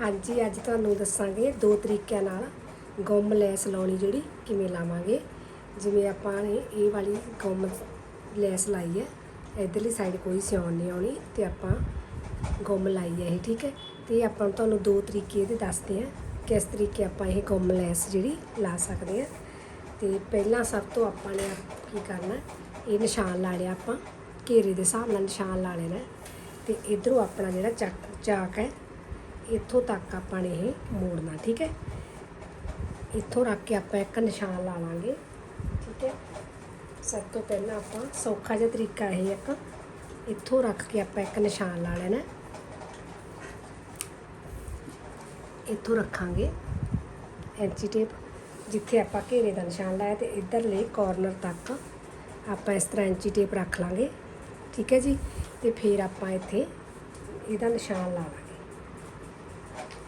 ਹਾਂਜੀ, ਅੱਜ ਤੁਹਾਨੂੰ ਦੱਸਾਂਗੇ ਦੋ ਤਰੀਕਿਆਂ ਨਾਲ ਗੁੰਮ ਲੈਸ ਲਾਉਣੀ ਜਿਹੜੀ, ਕਿਵੇਂ ਲਾਵਾਂਗੇ। ਜਿਵੇਂ ਆਪਾਂ ਨੇ ਇਹ ਵਾਲੀ ਗੁੰਮ ਲੈਸ ਲਾਈ ਹੈ, ਇਧਰਲੀ ਸਾਈਡ ਕੋਈ ਸਿਉਣ ਨਹੀਂ ਆਉਣੀ ਤੇ ਆਪਾਂ ਗੁੰਮ ਲਾਈ ਹੈ ਇਹ, ਠੀਕ ਹੈ। ਤੇ ਆਪਾਂ ਤੁਹਾਨੂੰ ਦੋ ਤਰੀਕੇ ਇਹਦੇ ਦੱਸਦੇ ਆ ਕਿਸ ਤਰੀਕੇ ਆਪਾਂ ਇਹ ਗੁੰਮ ਲੈਸ ਜਿਹੜੀ ਲਾ ਸਕਦੇ ਆ ਤੇ ਪਹਿਲਾਂ ਸਭ ਤੋਂ ਆਪਾਂ ਨੇ ਕੀ ਕਰਨਾ, ਇਹ ਨਿਸ਼ਾਨ ਲਾ ਲਿਆ ਆਪਾਂ, ਘੇਰੇ ਦੇ ਹਿਸਾਬ ਨਾਲ ਨਿਸ਼ਾਨ ਲਾ ਲੈਣਾ। ਤੇ ਇਧਰੋਂ ਆਪਣਾ ਜਿਹੜਾ ਚੱਕ ਚਾਕ ਹੈ ਇੱਥੋਂ ਤੱਕ ਆਪਾਂ ਨੇ ਇਹ ਮੋੜਨਾ, ਠੀਕ ਹੈ? ਇੱਥੋਂ ਰੱਖ ਕੇ ਆਪਾਂ ਇੱਕ ਨਿਸ਼ਾਨ ਲਾ ਲਾਂਗੇ, ਠੀਕ ਹੈ? ਸਭ ਤੋਂ ਪਹਿਲਾਂ ਆਪਾਂ ਸੌਖਾ ਜਿਹਾ ਤਰੀਕਾ ਇਹ ਇੱਕ, ਇੱਥੋਂ ਰੱਖ ਕੇ ਆਪਾਂ ਇੱਕ ਨਿਸ਼ਾਨ ਲਾ ਲੈਣਾ ਇੱਥੋਂ ਰੱਖਾਂਗੇ ਐਂਚੀ ਟੇਪ, ਜਿੱਥੇ ਆਪਾਂ ਘੇਰੇ ਦਾ ਨਿਸ਼ਾਨ ਲਾਇਆ ਤੇ ਇੱਧਰਲੇ ਕਾਰਨਰ ਤੱਕ ਆਪਾਂ ਇਸ ਤਰ੍ਹਾਂ ਐਂਚੀ ਟੇਪ ਰੱਖ ਲਾਂਗੇ, ਠੀਕ ਹੈ ਜੀ? ਤੇ ਫਿਰ ਆਪਾਂ ਇੱਥੇ ਇਹਦਾ ਨਿਸ਼ਾਨ ਲਾ ਲਾਂਗੇ।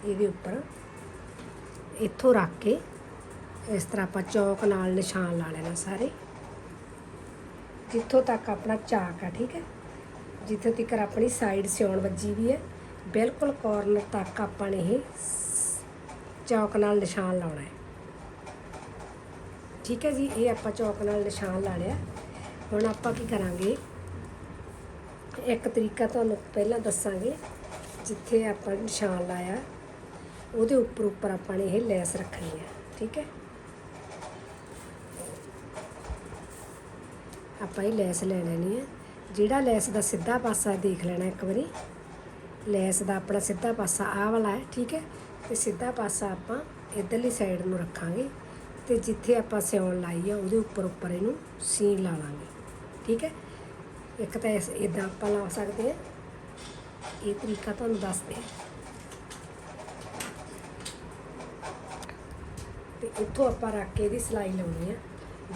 ਇਹਦੇ ਉੱਪਰ ਇੱਥੋਂ ਰੱਖ ਕੇ ਇਸ ਤਰ੍ਹਾਂ ਆਪਾਂ ਚੌਕ ਨਾਲ ਨਿਸ਼ਾਨ ਲਾ ਲੈਣਾ ਸਾਰੇ। ਜਿੱਥੋਂ ਤੱਕ ਆਪਣਾ ਚਾਕ ਆ, ਠੀਕ ਹੈ? ਜਿੱਥੇ ਤੱਕ ਆਪਣੀ ਸਾਈਡ ਸਿਉਣ ਵੱਜੀ ਵੀ ਹੈ, ਬਿਲਕੁਲ ਕਾਰਨਰ ਤੱਕ ਆਪਾਂ ਨੇ ਇਹ ਚੌਕ ਨਾਲ ਨਿਸ਼ਾਨ ਲਾਉਣਾ ਹੈ। ਠੀਕ ਹੈ ਜੀ, ਇਹ ਆਪਾਂ ਚੌਕ ਨਾਲ ਨਿਸ਼ਾਨ ਲਾ ਲਿਆ। ਹੁਣ ਆਪਾਂ ਕੀ ਕਰਾਂਗੇ? ਇੱਕ ਤਰੀਕਾ ਤੁਹਾਨੂੰ ਪਹਿਲਾਂ ਦੱਸਾਂਗੇ, ਜਿੱਥੇ ਆਪਾਂ ਨਿਸ਼ਾਨ ਲਾਇਆ। ਉਹਦੇ ਉੱਪਰ ਉੱਪਰ ਆਪਾਂ ਨੇ ਇਹ ਲੈਸ ਰੱਖਣੀ ਹੈ, ਠੀਕ ਹੈ? ਆਪਾਂ ਇਹ ਲੈਸ ਲੈ ਲੈਣੀ ਹੈ। ਜਿਹੜਾ ਲੈਸ ਦਾ ਸਿੱਧਾ ਪਾਸਾ ਦੇਖ ਲੈਣਾ ਇੱਕ ਵਾਰੀ। ਲੈਸ ਦਾ ਆਪਣਾ ਸਿੱਧਾ ਪਾਸਾ ਆਹ ਵਾਲਾ ਹੈ, ਠੀਕ ਹੈ? ਤੇ ਸਿੱਧਾ ਪਾਸਾ ਆਪਾਂ ਇਧਰਲੀ ਸਾਈਡ ਨੂੰ ਰੱਖਾਂਗੇ ਤੇ ਜਿੱਥੇ ਆਪਾਂ ਸਿਉਣ ਲਾਈ ਆ, ਉਹਦੇ ਉੱਪਰ ਉੱਪਰ ਇਹਨੂੰ ਸੀਨ ਲਾ ਲਾਂਗੇ, ਠੀਕ ਹੈ? ਇੱਕ ਤਾਂ ਇਸ ਇਦਾਂ ਆਪਾਂ ਲਾ ਸਕਦੇ ਹਾਂ। ਇਹ ਤਰੀਕਾ ਤੁਹਾਨੂੰ ਦੱਸਦੇ ਹਾਂ ਉੱਥੋਂ ਆਪਾਂ ਰੱਖ ਕੇ ਇਹਦੀ ਸਿਲਾਈ ਲਾਉਣੀ ਆ।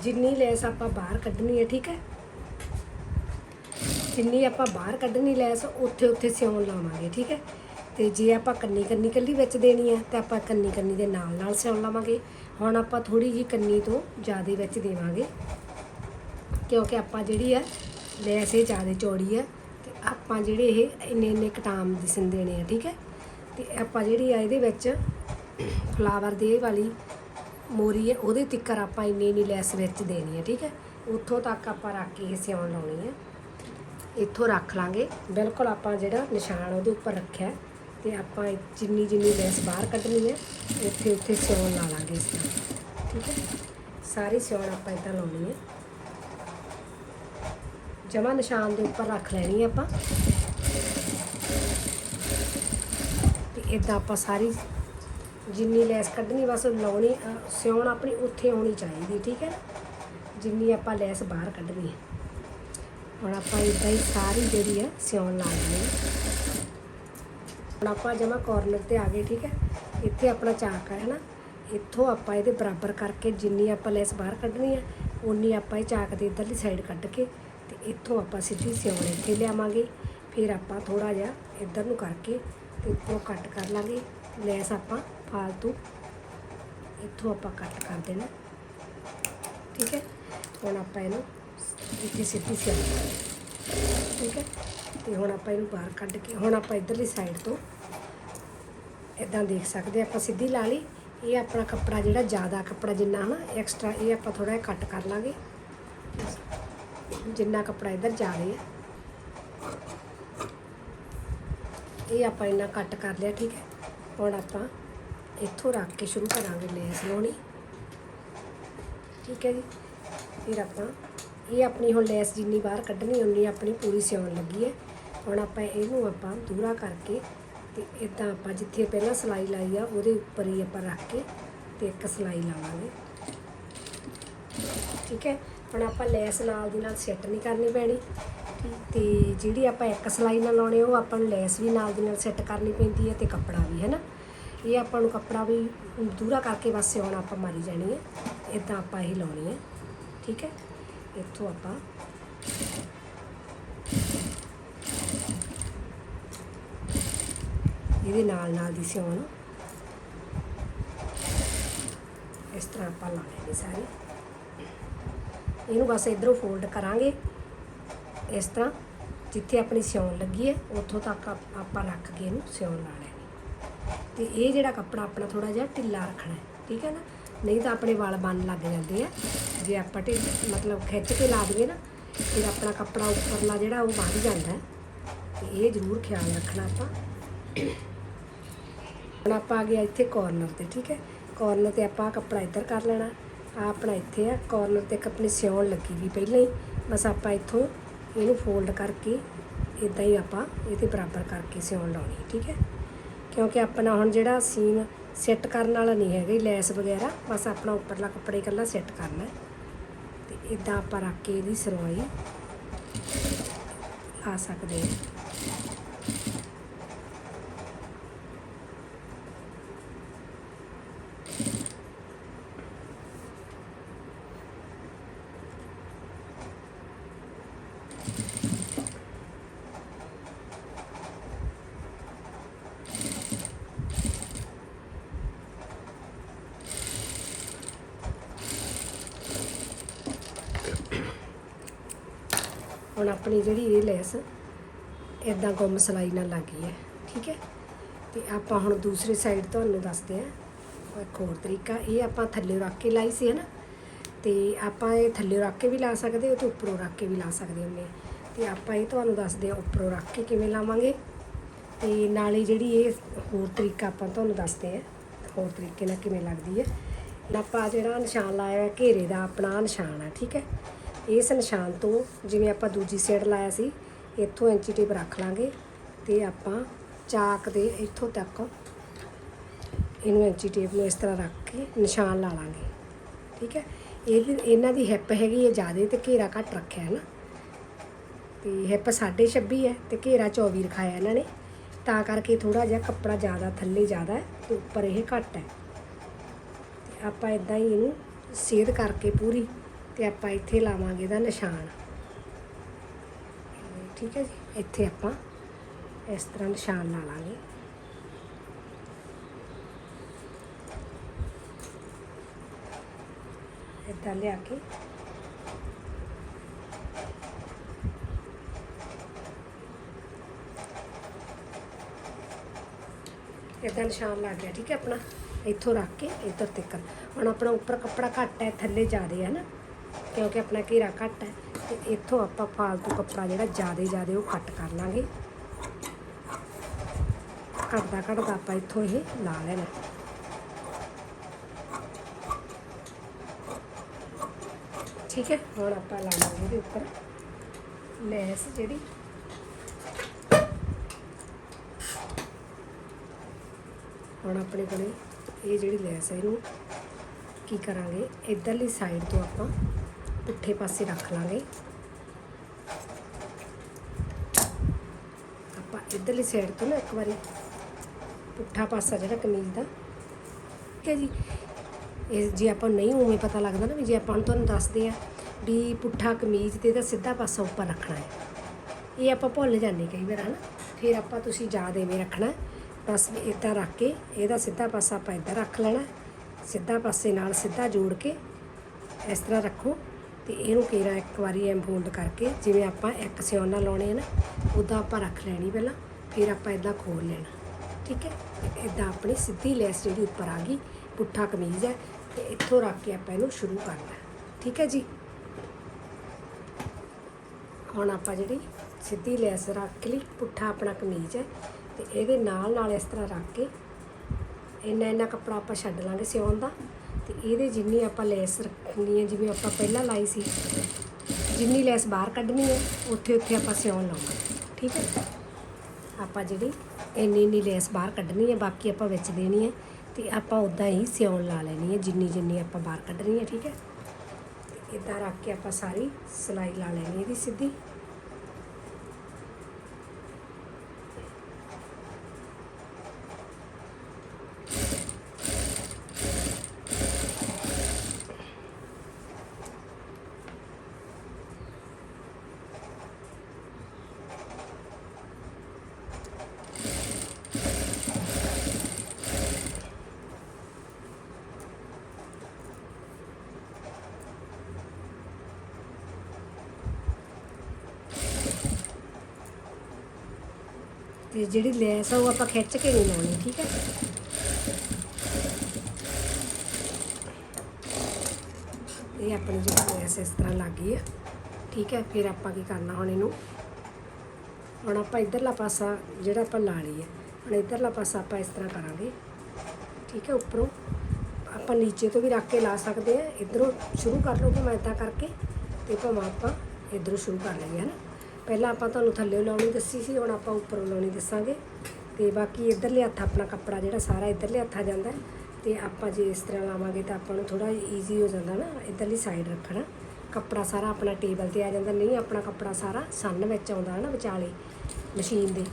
ਜਿੰਨੀ ਲੈਸ ਆਪਾਂ ਬਾਹਰ ਕੱਢਣੀ ਹੈ ਠੀਕ ਹੈ? ਜਿੰਨੀ ਆਪਾਂ ਬਾਹਰ ਕੱਢਣੀ ਲੈਸ ਉੱਥੇ ਉੱਥੇ ਸਿਉਣ ਲਾਵਾਂਗੇ, ਠੀਕ ਹੈ? ਤੇ ਜੇ ਆਪਾਂ ਕੰਨੀ ਕੰਨੀ ਕੱਲੀ ਵਿੱਚ ਦੇਣੀ ਹੈ ਤਾਂ ਆਪਾਂ ਕੰਨੀ ਕੰਨੀ ਦੇ ਨਾਲ ਨਾਲ ਸਿਉਣ ਲਾਵਾਂਗੇ। ਹੁਣ ਆਪਾਂ ਥੋੜੀ ਜੀ ਕੰਨੀ ਤੋਂ ਜ਼ਿਆਦਾ ਵਿੱਚ ਦੇਵਾਂਗੇ। ਕਿਉਂਕਿ ਆਪਾਂ ਜਿਹੜੀ ਹੈ ਲੈਸ ਇਹ ਜ਼ਿਆਦਾ ਚੌੜੀ ਹੈ ਤੇ ਆਪਾਂ ਜਿਹੜੇ ਇਹ ਇੰਨੇ ਇੰਨੇ ਕਟਾਮ ਦਿਸਣ ਦੇਣੇ ਆ, ਠੀਕ ਹੈ? ਤੇ ਆਪਾਂ ਜਿਹੜੀ ਆ ਇਹਦੇ ਵਿੱਚ ਫਲਾਵਰ ਦੇ ਵਾਲੀ ਮੋਰੀ ਹੈ, ਉਹਦੇ ਤਿੱਕਰ ਆਪਾਂ ਇੰਨੀ ਇੰਨੀ ਲੈਸ ਵਿੱਚ ਦੇਣੀ ਹੈ, ਠੀਕ ਹੈ? ਉੱਥੋਂ ਤੱਕ ਆਪਾਂ ਰੱਖ ਕੇ ਇਹ ਸਿਉਣ ਲਾਉਣੀ ਹੈ। ਇੱਥੋਂ ਰੱਖ ਲਾਂਗੇ। ਬਿਲਕੁਲ ਆਪਾਂ ਜਿਹੜਾ ਨਿਸ਼ਾਨ ਉਹਦੇ ਉੱਪਰ ਰੱਖਿਆ ਤੇ ਆਪਾਂ ਜਿੰਨੀ ਜਿੰਨੀ ਲੈਸ ਬਾਹਰ ਕੱਢਣੀ ਹੈ, ਉੱਥੇ ਉੱਥੇ ਸਿਉਣ ਲਾ ਲਾਂਗੇ ਇਸ ਤਰ੍ਹਾਂ, ਠੀਕ ਹੈ? ਸਾਰੀ ਸਿਉਣ ਆਪਾਂ ਇਦਾਂ ਲਾਉਣੀ ਹੈ। ਜਮਾ ਨਿਸ਼ਾਨ ਦੇ ਉੱਪਰ ਰੱਖ ਲੈਣੀ ਹੈ ਆਪਾਂ। ਤੇ ਇਦਾਂ ਆਪਾਂ ਸਾਰੀ ਜਿੰਨੀ ਲੈਸ ਕੱਢਣੀ ਬਸ ਲਾਉਣੀ ਅ, ਸਿਉਣ ਆਪਣੀ ਉੱਥੇ ਆਉਣੀ ਚਾਹੀਦੀ ਠੀਕ ਹੈ ਨਾ? ਜਿੰਨੀ ਆਪਾਂ ਲੈਸ ਬਾਹਰ ਕੱਢਣੀ ਹੈ। ਹੁਣ ਆਪਾਂ ਇਦਾਂ ਹੀ ਸਾਰੀ ਜਿਹੜੀ ਹੈ ਸਿਉਣ ਲਾ ਲੈਣੀ ਹੈ। ਹੁਣ ਆਪਾਂ ਜਮਾ ਕਾਰਨਰ ਤੇ ਆ ਗਏ ਠੀਕ ਹੈ? ਇੱਥੇ ਆਪਣਾ ਚਾਕ ਹੈ ਨਾ? ਇੱਥੋਂ ਆਪਾਂ ਇਹਦੇ ਬਰਾਬਰ ਕਰਕੇ ਜਿੰਨੀ ਆਪਾਂ ਲੈਸ ਬਾਹਰ ਕੱਢਣੀ ਹੈ ਉਨੀ ਆਪਾਂ ਇਹ ਚਾਕ ਦੇ ਇਧਰਲੀ ਸਾਈਡ ਕੱਢ ਕੇ ਤੇ ਇੱਥੋਂ ਆਪਾਂ ਸਿੱਧੀ ਸਿਉਣ ਇੱਥੇ ਲਿਆਵਾਂਗੇ। ਫਿਰ ਆਪਾਂ ਥੋੜਾ ਜਿਹਾ ਇੱਧਰ ਨੂੰ ਕਰਕੇ ਤੇ ਉੱਪਰੋਂ ਕੱਟ ਕਰ ਲਾਂਗੇ। ਲੈਸ ਆਪਾਂ ਫਾਲਤੂ। ਇੱਥੋਂ ਆਪਾਂ ਕੱਟ ਕਰ ਦੇਣਾ ਠੀਕ ਹੈ? ਹੁਣ ਆਪਾਂ ਇਹਨੂੰ ਇੱਥੇ ਸਿੱਧੀ ਸਿਉਣ ਠੀਕ ਹੈ? ਤੇ ਹੁਣ ਆਪਾਂ ਇਹਨੂੰ ਬਾਹਰ ਕੱਢ ਕੇ, ਹੁਣ ਆਪਾਂ ਇਧਰਲੀ ਸਾਈਡ ਤੋਂ ਇਦਾਂ ਦੇਖ ਸਕਦੇ ਆਪਾਂ ਸਿੱਧੀ ਲਾ ਲਈ। ਇਹ ਆਪਣਾ ਕੱਪੜਾ ਜਿਹੜਾ ਜ਼ਿਆਦਾ ਕੱਪੜਾ ਜਿੰਨਾ ਹਨਾ ਐਕਸਟਰਾ ਇਹ ਆਪਾਂ ਥੋੜਾ ਜਿਹਾ ਕੱਟ ਕਰ ਲਾਂਗੇ। ਜਿੰਨਾ ਕੱਪੜਾ ਇਧਰ ਜ਼ਿਆਦਾ ਹੈ ਇਹ ਆਪਾਂ ਇੰਨਾ ਕੱਟ ਕਰ ਲਿਆ, ਠੀਕ ਹੈ? ਹੁਣ ਆਪਾਂ ਇੱਥੋਂ ਰੱਖ ਕੇ ਸ਼ੁਰੂ ਕਰਾਂਗੇ ਲੈਸ ਲਾਉਣੀ ਠੀਕ ਹੈ ਜੀ। ਫਿਰ ਆਪਾਂ ਇਹ ਆਪਣੀ ਹੁਣ ਲੈਸ ਜਿੰਨੀ ਬਾਹਰ ਕੱਢਣੀ, ਉਨੀ ਆਪਣੀ ਪੂਰੀ ਸਿਉਣ ਲੱਗੀ ਹੈ। ਹੁਣ ਆਪਾਂ ਇਹਨੂੰ ਆਪਾਂ ਦੂਰਾ ਕਰਕੇ ਤੇ ਇਦਾਂ ਆਪਾਂ ਜਿੱਥੇ ਪਹਿਲਾਂ ਸਲਾਈ ਲਾਈ ਆ, ਉਹਦੇ ਉੱਪਰ ਹੀ ਆਪਾਂ ਰੱਖ ਕੇ ਤੇ ਇੱਕ ਸਲਾਈ ਲਾਵਾਂਗੇ। ਠੀਕ ਹੈ। ਹੁਣ ਆਪਾਂ ਲੈਸ ਨਾਲ ਦੀ ਨਾਲ ਸੈੱਟ ਨਹੀਂ ਕਰਨੀ ਪੈਣੀ। ਠੀਕ ਤੇ ਜਿਹੜੀ ਆਪਾਂ ਇੱਕ ਸਲਾਈ ਨਾਲ ਲਾਉਣੀ, ਉਹ ਆਪਾਂ ਨੂੰ ਲੈਸ ਵੀ ਨਾਲ ਦੀ ਨਾਲ ਸੈੱਟ ਕਰਨੀ ਪੈਂਦੀ ਹੈ ਤੇ ਕੱਪੜਾ ਵੀ, ਹੈ ਨਾ? ਇਹ ਆਪਾਂ ਨੂੰ ਕੱਪੜਾ ਵੀ ਦੂਰਾ ਕਰਕੇ ਬਸ ਸਿਉਣ ਆਪਾਂ ਮਾਰੀ ਜਾਣੀ ਹੈ। ਇਦਾਂ ਆਪਾਂ ਇਹ ਲਾਉਣੀ ਹੈ। ਠੀਕ ਹੈ। ਇੱਥੋਂ ਆਪਾਂ ਇਹਦੇ ਨਾਲ ਨਾਲ ਦੀ ਸਿਉਣ। ਇਸ ਤਰ੍ਹਾਂ ਆਪਾਂ ਲਾ ਲੈਣੀ ਸਾਰੀ। ਇਹਨੂੰ ਬਸ ਇਧਰੋਂ ਫੋਲਡ ਕਰਾਂਗੇ। ਇਸ ਤਰ੍ਹਾਂ ਜਿੱਥੇ ਆਪਣੀ ਸਿਉਣ ਲੱਗੀ ਹੈ, ਉੱਥੋਂ ਤੱਕ ਆਪਾਂ ਰੱਖ ਕੇ ਇਹਨੂੰ ਸਿਉਣ ਲਾ ਲੈਣੀ ਤੇ ਇਹ ਜਿਹੜਾ ਕੱਪੜਾ ਆਪਣਾ ਥੋੜਾ ਜਿਹਾ ਢਿੱਲਾ ਰੱਖਣਾ ਠੀਕ ਹੈ ਨਾ? ਨਹੀਂ ਤਾਂ ਆਪਣੇ ਵਾਲ ਬੰਨ ਲੱਗ ਜਾਂਦੇ ਆ। ਜੇ ਆਪਾਂ ਢਿੱਲ, ਮਤਲਬ ਖਿੱਚ ਕੇ ਲਾ ਦਈਏ ਨਾ, ਫਿਰ ਆਪਣਾ ਕੱਪੜਾ ਉੱਪਰਲਾ ਜਿਹੜਾ ਉਹ ਵੱਧ ਜਾਂਦਾ ਹੈ। ਤੇ ਇਹ ਜ਼ਰੂਰ ਖਿਆਲ ਰੱਖਣਾ ਆਪਾਂ। ਹੁਣ ਆਪਾਂ ਆ ਗਿਆ ਇੱਥੇ ਕਾਰਨਰ ਤੇ, ਠੀਕ ਹੈ? ਕਾਰਨਰ ਤੇ ਆਪਾਂ ਕੱਪੜਾ ਇੱਧਰ ਕਰ ਲੈਣਾ। ਆ ਆਪਣਾ ਇੱਥੇ ਆ। ਕਾਰਨਰ ਤੇ ਇੱਕ ਆਪਣੀ ਸਿਉਣ ਲੱਗੀ ਵੀ ਪਹਿਲਾਂ ਹੀ। ਬਸ ਆਪਾਂ ਇੱਥੋਂ ਇਹਨੂੰ ਫੋਲਡ ਕਰਕੇ ਇਦਾਂ ਹੀ ਆਪਾਂ ਇਹਦੇ ਬਰਾਬਰ ਕਰਕੇ ਸਿਉਣ ਲਾਉਣੀ ਠੀਕ ਹੈ? ਕਿਉਂਕਿ ਆਪਣਾ ਹੁਣ ਜਿਹੜਾ ਸੀਨ ਸੈੱਟ ਕਰਨ ਵਾਲਾ ਨਹੀਂ ਹੈਗਾ ਲੈਸ ਵਗੈਰਾ, ਬਸ ਆਪਣਾ ਉੱਪਰਲਾ ਕੱਪੜੇ ਇਕੱਲਾ ਸੈੱਟ ਕਰਨਾ ਹੈ। ਤੇ ਇਦਾਂ ਆਪਾਂ ਰੱਖ ਕੇ ਇਹਦੀ ਸਰਵਾਈ ਆ ਸਕਦੇ ਹਾਂ। ਹੁਣ ਆਪਣੀ ਜਿਹੜੀ ਇਹ ਲੈਸ ਇਦਾਂ ਗੁੰਮ ਸਲਾਈ ਨਾਲ ਲੱਗ ਗਈ ਹੈ, ਠੀਕ ਹੈ? ਤੇ ਆਪਾਂ ਹੁਣ ਦੂਸਰੀ ਸਾਈਡ ਤੁਹਾਨੂੰ ਦੱਸਦੇ ਆ ਇੱਕ ਹੋਰ ਤਰੀਕਾ, ਇਹ ਆਪਾਂ ਥੱਲੇ ਰੱਖ ਕੇ ਲਾਈ ਸੀ ਹੈ ਨਾ ਤੇ ਆਪਾਂ ਇਹ ਥੱਲੇ ਰੱਖ ਕੇ ਵੀ ਲਾ ਸਕਦੇ ਹੋ ਤੇ ਉੱਪਰੋਂ ਰੱਖ ਕੇ ਵੀ ਲਾ ਸਕਦੇ ਹੁੰਦੇ ਹਾਂ ਤੇ ਆਪਾਂ ਇਹ ਤੁਹਾਨੂੰ ਦੱਸਦੇ ਆ ਉੱਪਰੋਂ ਰੱਖ ਕੇ ਕਿਵੇਂ ਲਾਵਾਂਗੇ। ਤੇ ਨਾਲੇ ਜਿਹੜੀ ਇਹ ਹੋਰ ਤਰੀਕਾ ਆਪਾਂ ਤੁਹਾਨੂੰ ਦੱਸਦੇ ਆ ਹੋਰ ਤਰੀਕੇ ਨਾਲ ਕਿਵੇਂ ਲੱਗਦੀ ਹੈ। ਆਪਾਂ ਜਿਹੜਾ ਨਿਸ਼ਾਨ ਲਾਇਆ ਹੈ ਘੇਰੇ ਦਾ, ਆਪਣਾ ਨਿਸ਼ਾਨ ਹੈ ਠੀਕ ਹੈ? ਇਸ ਨਿਸ਼ਾਨ ਤੋਂ ਜਿਵੇਂ ਆਪਾਂ ਦੂਜੀ ਸਾਈਡ ਲਾਇਆ ਸੀ, ਇੱਥੋਂ ਇੰਚੀ ਟੇਪ ਰੱਖ ਲਾਂਗੇ ਤੇ ਆਪਾਂ ਚਾਕ ਦੇ ਇੱਥੋਂ ਤੱਕ ਇਹਨੂੰ ਇੰਚੀ ਟੇਪ ਨੂੰ ਇਸ ਤਰ੍ਹਾਂ ਰੱਖ ਕੇ ਨਿਸ਼ਾਨ ਲਾ ਲਾਂਗੇ। ਠੀਕ ਹੈ? ਇਹ ਇਹਨਾਂ ਦੀ ਹਿੱਪ ਹੈਗੀ ਹੈ ਜ਼ਿਆਦਾ ਤੇ ਘੇਰਾ ਘੱਟ ਰੱਖਿਆ ਹੈ ਨਾ। ਤੇ ਹਿੱਪ 26 ਹੈ ਤੇ ਘੇਰਾ 24 ਰਖਾਇਆ ਇਹਨਾਂ ਨੇ। ਤਾਂ ਕਰਕੇ ਥੋੜਾ ਜਿਹਾ ਕੱਪੜਾ ਜ਼ਿਆਦਾ ਥੱਲੇ ਜ਼ਿਆਦਾ ਹੈ ਤੇ ਉੱਪਰ ਇਹ ਘੱਟ ਹੈ। ਤੇ ਆਪਾਂ ਇਦਾਂ ਹੀ ਇਹਨੂੰ ਸੇਧ ਕਰਕੇ ਪੂਰੀ ਤੇ ਆਪਾਂ ਇੱਥੇ ਲਾਵਾਂਗੇ ਇਹਦਾ ਨਿਸ਼ਾਨ। ਠੀਕ ਹੈ ਜੀ, ਇੱਥੇ ਆਪਾਂ ਇਸ ਤਰ੍ਹਾਂ ਨਿਸ਼ਾਨ ਲਾ ਲਾਂਗੇ। ਇੱਦਾਂ ਲਿਆ ਕੇ। ਇੱਦਾਂ ਨਿਸ਼ਾਨ ਲੱਗ ਗਿਆ, ਠੀਕ ਹੈ ਆਪਣਾ। ਇੱਥੋਂ ਰੱਖ ਕੇ ਇੱਧਰ ਤੱਕ। ਹੁਣ ਆਪਣਾ ਉੱਪਰ ਕੱਪੜਾ ਘੱਟ ਹੈ, ਥੱਲੇ ਜ਼ਿਆਦਾ ਹੈ ਨਾ। ਕਿਉਂਕਿ ਆਪਣਾ ਘੇਰਾ ਘੱਟ ਹੈ, ਤੇ ਇੱਥੋਂ ਆਪਾਂ ਫਾਲਤੂ ਕੱਪੜਾ ਜਿਹੜਾ ਜ਼ਿਆਦਾ ਜ਼ਿਆਦਾ ਉਹ ਕੱਟ ਕਰ ਲਾਂਗੇ। ਘਟਦਾ ਘਟਦਾ ਆਪਾਂ ਇੱਥੋਂ ਇਹ ਲਾ ਲੈਣਾ। ਠੀਕ ਹੈ, ਹੁਣ ਆਪਾਂ ਲਾਵਾਂਗੇ ਇਹਦੇ ਉੱਪਰ ਲੈਸ ਜਿਹੜੀ। ਹੁਣ ਆਪਣੇ ਕੋਲੇ ਇਹ ਜਿਹੜੀ ਲੈਸ ਹੈ ਇਹਨੂੰ ਕੀ ਕਰਾਂਗੇ, ਇਧਰਲੀ ਸਾਈਡ ਤੋਂ ਆਪਾਂ ਪੁੱਠੇ ਪਾਸੇ ਰੱਖ ਲਾਂਗੇ। ਆਪਾਂ ਇਧਰਲੀ ਸਾਈਡ ਤੋਂ ਨਾ ਇੱਕ ਵਾਰੀ ਪੁੱਠਾ ਪਾਸਾ ਜਿਹੜਾ ਕਮੀਜ਼ ਦਾ। ਠੀਕ ਹੈ ਜੀ। ਇਹ ਜੇ ਆਪਾਂ ਨਹੀਂ ਉਵੇਂ ਪਤਾ ਲੱਗਦਾ ਨਾ ਵੀ ਜੇ ਆਪਾਂ ਨੂੰ ਤੁਹਾਨੂੰ ਦੱਸਦੇ ਆ ਵੀ ਪੁੱਠਾ ਕਮੀਜ਼ ਤੇ ਇਹਦਾ ਸਿੱਧਾ ਪਾਸਾ ਉੱਪਰ ਰੱਖਣਾ ਹੈ। ਇਹ ਆਪਾਂ ਭੁੱਲ ਜਾਂਦੇ ਕਈ ਵਾਰ, ਹਨਾ? ਫਿਰ ਆਪਾਂ ਤੁਸੀਂ ਯਾਦ ਐਵੇਂ ਰੱਖਣਾ ਬਸ ਇਦਾਂ ਰੱਖ ਕੇ ਇਹਦਾ ਸਿੱਧਾ ਪਾਸਾ ਆਪਾਂ ਇਦਾਂ ਰੱਖ ਲੈਣਾ ਸਿੱਧਾ ਪਾਸੇ ਨਾਲ ਸਿੱਧਾ ਜੋੜ ਕੇ ਇਸ ਤਰ੍ਹਾਂ ਰੱਖੋ। ਤੇ ਇਹਨੂੰ ਕੇਰਾ ਇੱਕ ਵਾਰੀ ਐਂ ਫੋਲਡ ਕਰਕੇ, ਜਿਵੇਂ ਆਪਾਂ ਇੱਕ ਸਿਉਣ ਲਾਉਣੇ ਆ ਨਾ ਉਦਾਂ ਆਪਾਂ ਰੱਖ ਲੈਣੀ ਪਹਿਲਾਂ, ਫਿਰ ਆਪਾਂ ਇਦਾਂ ਖੋਲ ਲੈਣਾ। ਠੀਕ ਹੈ? ਇਦਾਂ ਆਪਣੀ ਸਿੱਧੀ ਲੈਸ ਜਿਹੜੀ ਉੱਪਰ ਆ ਗਈ, ਪੁੱਠਾ ਕਮੀਜ਼ ਹੈ, ਤੇ ਇੱਥੋਂ ਰੱਖ ਕੇ ਆਪਾਂ ਇਹਨੂੰ ਸ਼ੁਰੂ ਕਰਨਾ ਠੀਕ ਹੈ ਜੀ? ਹੁਣ ਆਪਾਂ ਜਿਹੜੀ ਸਿੱਧੀ ਲੈਸ ਰੱਖ ਲਈ, ਪੁੱਠਾ ਆਪਣਾ ਕਮੀਜ਼ ਹੈ, ਤੇ ਇਹਦੇ ਨਾਲ ਨਾਲ ਇਸ ਤਰ੍ਹਾਂ ਰੱਖ ਕੇ ਇੰਨਾ ਇੰਨਾ ਕੱਪੜਾ ਆਪਾਂ ਛੱਡ ਲਾਂਗੇ ਸਿਉਣ ਦਾ। ਤੇ ਇਹਦੇ ਜਿੰਨੀ ਆਪਾਂ ਲੈਸ ਰੱਖਣੀ ਹੈ, ਜਿਵੇਂ ਆਪਾਂ ਪਹਿਲਾਂ ਲਾਈ ਸੀ, ਜਿੰਨੀ ਲੈਸ ਬਾਹਰ ਕੱਢਣੀ ਹੈ, ਉੱਥੇ ਉੱਥੇ ਆਪਾਂ ਸਿਉਣ ਲਾਵਾਂਗੇ ਠੀਕ ਹੈ? ਆਪਾਂ ਜਿਹੜੀ ਇੰਨੀ ਇੰਨੀ ਲੈਸ ਬਾਹਰ ਕੱਢਣੀ ਹੈ, ਬਾਕੀ ਆਪਾਂ ਵਿੱਚ ਦੇਣੀ ਹੈ ਤੇ ਆਪਾਂ ਉਦਾਂ ਹੀ ਸਿਉਣ ਲਾ ਲੈਣੀ ਹੈ, ਜਿੰਨੀ ਜਿੰਨੀ ਆਪਾਂ ਬਾਹਰ ਕੱਢਣੀ ਹੈ, ਠੀਕ ਹੈ? ਤੇ ਇਦਾਂ ਰੱਖ ਕੇ ਆਪਾਂ ਸਾਰੀ ਸਿਲਾਈ ਲਾ ਲੈਣੀ ਇਹਦੀ ਸਿੱਧੀ। ਤੇ ਜਿਹੜੀ ਲੈਸ ਆ ਉਹ ਆਪਾਂ ਖਿੱਚ ਕੇ ਨਹੀਂ ਲਾਉਣੀ, ਠੀਕ ਹੈ ਇਹ ਆਪਣੀ ਜਿਹੜੀ ਲੈਸ ਇਸ ਤਰ੍ਹਾਂ ਲੱਗ ਗਈ ਆ, ਠੀਕ ਹੈ ਫਿਰ ਆਪਾਂ ਕੀ ਕਰਨਾ ਹੁਣ ਇਹਨੂੰ? ਹੁਣ ਆਪਾਂ ਇਧਰਲਾ ਪਾਸਾ ਜਿਹੜਾ ਆਪਾਂ ਲਾ ਲਈ ਹੈ ਹੁਣ ਇਧਰਲਾ ਪਾਸਾ ਆਪਾਂ ਇਸ ਤਰ੍ਹਾਂ ਕਰਾਂਗੇ, ਠੀਕ ਹੈ ਉੱਪਰੋਂ ਆਪਾਂ ਨੀਚੇ ਤੋਂ ਵੀ ਰੱਖ ਕੇ ਲਾ ਸਕਦੇ ਆ। ਇਧਰੋਂ ਸ਼ੁਰੂ ਕਰ ਲਓ ਭਾਵੇਂ ਇਦਾਂ ਕਰਕੇ, ਤੇ ਭਾਵੇਂ ਆਪਾਂ ਇਧਰੋਂ ਸ਼ੁਰੂ ਕਰ ਲਈਏ, ਹਨਾ? ਪਹਿਲਾਂ ਆਪਾਂ ਤੁਹਾਨੂੰ ਥੱਲੇ ਲਾਉਣੀ ਦੱਸੀ ਸੀ, ਹੁਣ ਆਪਾਂ ਉੱਪਰੋਂ ਲਾਉਣੀ ਦੱਸਾਂਗੇ। ਤੇ ਬਾਕੀ ਇਧਰਲੇ ਹੱਥ ਆਪਣਾ ਕੱਪੜਾ ਜਿਹੜਾ ਸਾਰਾ ਇਧਰਲੇ ਹੱਥ ਆ ਜਾਂਦਾ ਹੈ। ਤੇ ਆਪਾਂ ਜੇ ਇਸ ਤਰ੍ਹਾਂ ਲਾਵਾਂਗੇ ਤਾਂ ਆਪਾਂ ਨੂੰ ਥੋੜਾ ਈਜ਼ੀ ਹੋ ਜਾਂਦਾ ਨਾ, ਇਧਰਲੀ ਸਾਈਡ ਰੱਖਣਾ। ਕੱਪੜਾ ਸਾਰਾ ਆਪਣਾ ਟੇਬਲ ਤੇ ਆ ਜਾਂਦਾ, ਨਹੀਂ ਆਪਣਾ ਕੱਪੜਾ ਸਾਰਾ ਸੰਨ ਵਿੱਚ ਆਉਂਦਾ ਹੈ ਨਾ ਵਿਚਾਲੇ ਮਸ਼ੀਨ ਦੇ।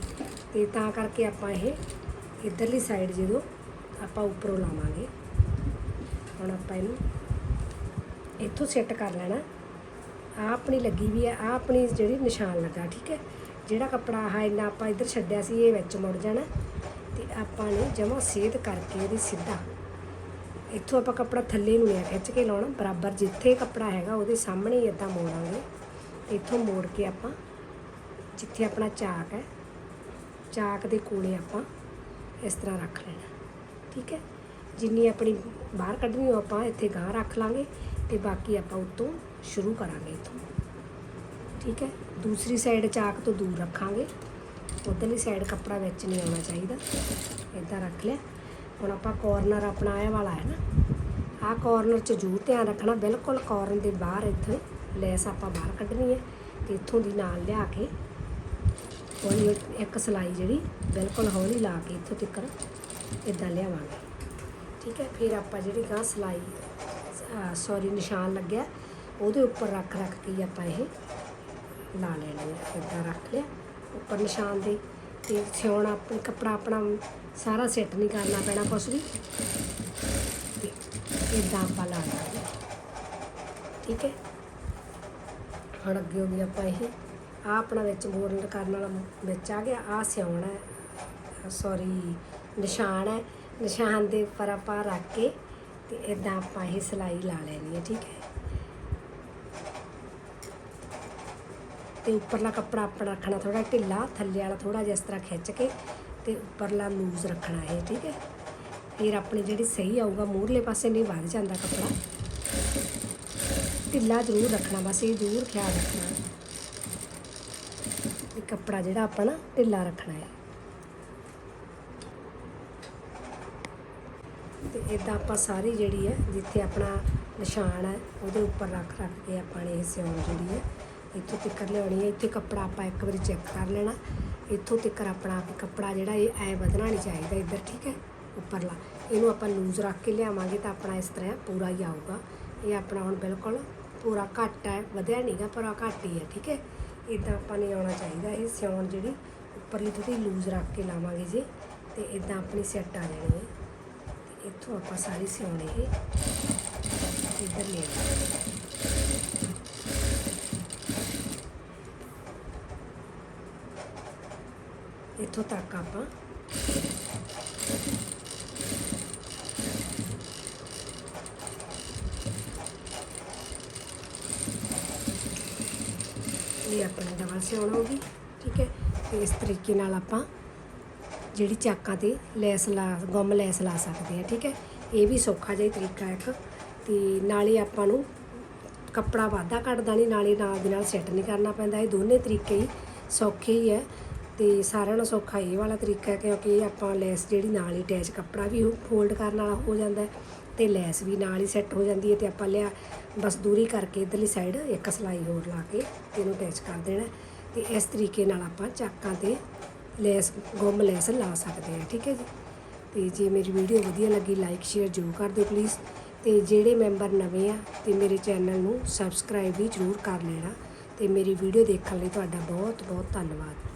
ਤੇ ਤਾਂ ਕਰਕੇ ਆਪਾਂ ਇਹ ਇਧਰਲੀ ਸਾਈਡ ਜਦੋਂ ਆਪਾਂ ਉੱਪਰੋਂ ਲਾਵਾਂਗੇ, ਹੁਣ ਆਪਾਂ ਇਹਨੂੰ ਇੱਥੋਂ ਸੈੱਟ ਕਰ ਲੈਣਾ। ਆ ਆਪਣੀ ਲੱਗੀ ਵੀ ਹੈ ਆ ਆਪਣੀ ਜਿਹੜੀ ਨਿਸ਼ਾਨ ਲੱਗਾ, ਠੀਕ ਹੈ? ਜਿਹੜਾ ਕੱਪੜਾ ਆਹ ਇੰਨਾ ਆਪਾਂ ਇੱਧਰ ਛੱਡਿਆ ਸੀ, ਇਹ ਵਿੱਚ ਮੁੜ ਜਾਣਾ ਤੇ ਆਪਾਂ ਨੇ ਜਮਾ ਸੇਧ ਕਰਕੇ ਇਹਦੀ ਸਿੱਧਾ। ਇੱਥੋਂ ਆਪਾਂ ਕੱਪੜਾ ਥੱਲੇ ਨੂੰ ਲਿਆ ਖਿੱਚ ਕੇ ਲਾਉਣਾ, ਬਰਾਬਰ ਜਿੱਥੇ ਕੱਪੜਾ ਹੈਗਾ ਉਹਦੇ ਸਾਹਮਣੇ ਹੀ ਇਦਾਂ ਮੋੜਾਂਗੇ। ਇੱਥੋਂ ਮੋੜ ਕੇ ਆਪਾਂ ਜਿੱਥੇ ਆਪਣਾ ਚਾਕ ਹੈ, ਚਾਕ ਦੇ ਕੋਲੇ ਆਪਾਂ ਇਸ ਤਰ੍ਹਾਂ ਰੱਖ ਲੈਣਾ, ਠੀਕ ਹੈ? ਜਿੰਨੀ ਆਪਣੀ ਬਾਹਰ ਕੱਢਣੀ ਹੋ ਆਪਾਂ ਇੱਥੇ ਗਾਂ ਰੱਖ ਲਾਂਗੇ ਤੇ ਬਾਕੀ ਆਪਾਂ ਉੱਤੋਂ ਸ਼ੁਰੂ ਕਰਾਂਗੇ ਇੱਥੋਂ। ਠੀਕ ਹੈ? ਦੂਸਰੀ ਸਾਈਡ ਚਾਕ ਤੋਂ ਦੂਰ ਰੱਖਾਂਗੇ। ਉਧਰਲੀ ਸਾਈਡ ਕੱਪੜਾ ਵਿੱਚ ਨਹੀਂ ਆਉਣਾ ਚਾਹੀਦਾ। ਇਦਾਂ ਰੱਖ ਲਿਆ। ਹੁਣ ਆਪਾਂ ਕੋਰਨਰ ਆਪਣਾ ਇਹ ਵਾਲਾ ਹੈ ਨਾ। ਆਹ ਕੋਰਨਰ 'ਚ ਜ਼ਰੂਰ ਧਿਆਨ ਰੱਖਣਾ। ਬਿਲਕੁਲ ਕਾਰਨ ਦੇ ਬਾਹਰ ਇੱਥੇ ਲੈਸ ਆਪਾਂ ਬਾਹਰ ਕੱਢਣੀ ਹੈ ਤੇ ਇੱਥੋਂ ਦੀ ਨਾਲ ਲਿਆ ਕੇ ਹੌਲੀ ਇੱਕ ਸਲਾਈ ਜਿਹੜੀ ਬਿਲਕੁਲ ਹੌਲੀ ਲਾ ਕੇ ਇੱਥੋਂ ਤੱਕ ਇਦਾਂ ਲਿਆਵਾਂਗੇ। ਠੀਕ ਹੈ? ਫਿਰ ਆਪਾਂ ਜਿਹੜੀ ਗਾਂ ਸਲਾਈ ਸੌਰੀ ਨਿਸ਼ਾਨ ਲੱਗਿਆ। ਉਹਦੇ ਉੱਪਰ ਰੱਖ ਰੱਖ ਕੇ ਹੀ ਆਪਾਂ ਇਹ ਲਾ ਲੈਣੀ ਹੈ ਇਦਾਂ ਰੱਖ ਲਿਆ। ਉੱਪਰ ਨਿਸ਼ਾਨ ਦੇ ਤੇ ਸਿਉਣਾ, ਆਪਣਾ ਕੱਪੜਾ ਆਪਣਾ ਸਾਰਾ ਸੈੱਟ ਨਹੀਂ ਕਰਨਾ ਪੈਣਾ ਕੁਛ ਵੀ। ਤੇ ਇਦਾਂ ਆਪਾਂ ਲਾ ਲਾਂਗੇ ਠੀਕ ਹੈ? ਹੁਣ ਅੱਗੇ ਹੋ ਗਈ ਆਪਾਂ ਇਹ। ਆ ਆਪਣਾ ਵਿੱਚ ਮੋਰਨ ਕਰਨ ਵਾਲਾ ਵਿੱਚ ਆ ਗਿਆ ਆ ਸਿਉਣਾ ਹੈ। ਸੌਰੀ ਨਿਸ਼ਾਨ ਹੈ। ਨਿਸ਼ਾਨ ਦੇ ਉੱਪਰ ਆਪਾਂ ਰੱਖ ਕੇ ਤੇ ਇਦਾਂ ਆਪਾਂ ਇਹ ਸਲਾਈ ਲਾ ਲੈਣੀ ਹੈ, ਠੀਕ ਹੈ? ਤੇ ਉੱਪਰਲਾ ਕੱਪੜਾ ਆਪਣਾ ਰੱਖਣਾ ਥੋੜਾ ਢਿੱਲਾ, ਥੱਲੇ ਵਾਲਾ ਥੋੜਾ ਜਿਹਾ ਇਸ ਤਰ੍ਹਾਂ ਖਿੱਚ ਕੇ ਤੇ ਉੱਪਰਲਾ ਲੂਜ਼ ਰੱਖਣਾ ਹੈ ਠੀਕ ਹੈ? ਫਿਰ ਆਪਣੀ ਜਿਹੜੀ ਸਹੀ ਆਊਗਾ, ਮੂਹਰਲੇ ਪਾਸੇ ਨਹੀਂ ਵੱਧ ਜਾਂਦਾ ਕੱਪੜਾ। ਢਿੱਲਾ ਜ਼ਰੂਰ ਰੱਖਣਾ, ਬਸ ਇਹ ਜ਼ਰੂਰ ਖਿਆਲ ਰੱਖਣਾ। ਇਹ ਕੱਪੜਾ ਜਿਹੜਾ ਆਪਾਂ ਨਾ ਢਿੱਲਾ ਰੱਖਣਾ ਹੈ। ਤੇ ਇਦਾਂ ਆਪਾਂ ਸਾਰੀ ਜਿਹੜੀ ਹੈ, ਜਿੱਥੇ ਆਪਣਾ ਨਿਸ਼ਾਨ ਹੈ, ਉਹਦੇ ਉੱਪਰ ਰੱਖ ਰੱਖ ਕੇ ਆਪਾਂ ਨੇ ਇਹ ਸਿਉਣ ਜਿਹੜੀ ਹੈ ਇੱਥੋਂ ਤੱਕ ਲਿਆਉਣੀ ਹੈ, ਇੱਥੇ ਕੱਪੜਾ ਆਪਾਂ ਇੱਕ ਵਾਰੀ ਚੈੱਕ ਕਰ ਲੈਣਾ। ਇੱਥੋਂ ਤੱਕ ਆਪਣਾ ਕੱਪੜਾ ਜਿਹੜਾ ਇਹ ਐ ਵਧਣਾ ਨਹੀਂ ਚਾਹੀਦਾ ਇੱਧਰ, ਠੀਕ ਹੈ? ਉੱਪਰਲਾ। ਇਹਨੂੰ ਆਪਾਂ ਲੂਜ਼ ਰੱਖ ਕੇ ਲਿਆਵਾਂਗੇ ਤਾਂ ਆਪਣਾ ਇਸ ਤਰ੍ਹਾਂ ਪੂਰਾ ਹੀ ਆਊਗਾ। ਇਹ ਆਪਣਾ ਹੁਣ ਬਿਲਕੁਲ ਪੂਰਾ ਘੱਟ ਹੈ, ਵਧਿਆ ਨਹੀਂਗਾ ਪਰ ਘੱਟ ਹੀ ਹੈ, ਠੀਕ ਹੈ? ਇਦਾਂ ਆਪਾਂ ਨੇ ਆਉਣਾ ਚਾਹੀਦਾ ਇਹ ਸਿਉਣ ਜਿਹੜੀ ਉੱਪਰਲੀ ਥੋੜੀ ਲੂਜ਼ ਰੱਖ ਕੇ ਲਾਵਾਂਗੇ ਜੀ, ਤੇ ਇਦਾਂ ਆਪਣੀ ਸੈੱਟ ਆ ਜਾਣੀ ਹੈ। ਇੱਥੋਂ ਆਪਾਂ ਸਾਰੀ ਸਿਉਣੇ ਇਹ ਇੱਧਰ ਲੈ ਆਵਾਂਗੇ ਇੱਥੋਂ ਤੱਕ ਆਪਾਂ। ਇਹ ਆਪਣੀ ਡਬਲ ਸਿਉਣ ਹੋਗੀ ਠੀਕ ਹੈ? ਤੇ ਇਸ ਤਰੀਕੇ ਨਾਲ ਆਪਾਂ ਜਿਹੜੀ ਚਾਕਾਂ ਤੇ ਲੈਸ ਲਾ, ਗੁੰਮ ਲੈਸ ਲਾ ਸਕਦੇ ਆ ਠੀਕ ਹੈ? ਇਹ ਵੀ ਸੌਖਾ ਜਿਹਾ ਤਰੀਕਾ ਇੱਕ। ਤੇ ਨਾਲੇ ਆਪਾਂ ਨੂੰ ਕੱਪੜਾ ਵਾਧਾ ਕੱਢਦਾ ਨਹੀਂ, ਨਾਲੇ ਨਾਲ ਦੇ ਨਾਲ ਸੈੱਟ ਨਹੀਂ ਕਰਨਾ ਪੈਂਦਾ। ਇਹ ਦੋਨੇ ਤਰੀਕੇ ਹੀ ਸੌਖੇ ਹੀ ਹੈ। ਤੇ ਸਾਰਿਆਂ ਨਾਲੋਂ ਸੌਖਾ ਇਹ ਵਾਲਾ ਤਰੀਕਾ ਹੈ ਕਿਉਂਕਿ ਆਪਾਂ ਲੈਸ ਜਿਹੜੀ ਨਾਲ ਹੀ ਅਟੈਚ ਕੱਪੜਾ ਵੀ ਫੋਲਡ ਕਰਨ ਵਾਲਾ ਹੋ ਜਾਂਦਾ ਹੈ ਤੇ ਲੈਸ ਵੀ ਨਾਲ ਹੀ ਸੈੱਟ ਹੋ ਜਾਂਦੀ ਹੈ ਤੇ ਆਪਾਂ ਲਿਆ ਬਸ ਦੂਰੀ ਕਰਕੇ ਇਧਰਲੀ ਸਾਈਡ ਇੱਕ ਸਲਾਈ ਹੋਰ ਲਾ ਕੇ ਇਹਨੂੰ ਅਟੈਚ ਕਰ ਦੇਣਾ ਤੇ ਇਸ ਤਰੀਕੇ ਨਾਲ ਆਪਾਂ ਚਾਕਾਂ ਤੇ ਲੈਸ ਗੁੰਮ ਲੈਸ ਲਾ ਸਕਦੇ ਹਾਂ, ਠੀਕ ਹੈ ਜੀ। ਤੇ ਜੇ ਮੇਰੀ ਵੀਡੀਓ ਵਧੀਆ ਲੱਗੀ ਲਾਈਕ ਸ਼ੇਅਰ ਜ਼ਰੂਰ ਕਰ ਦਿਓ ਪਲੀਜ਼ ਤੇ ਜਿਹੜੇ ਮੈਂਬਰ ਨਵੇਂ ਆ ਤੇ ਮੇਰੇ ਚੈਨਲ ਨੂੰ ਸਬਸਕ੍ਰਾਈਬ ਵੀ ਜ਼ਰੂਰ ਕਰ ਲੈਣਾ। ਤੇ ਮੇਰੀ ਵੀਡੀਓ ਦੇਖਣ ਲਈ ਤੁਹਾਡਾ ਬਹੁਤ ਬਹੁਤ ਧੰਨਵਾਦ।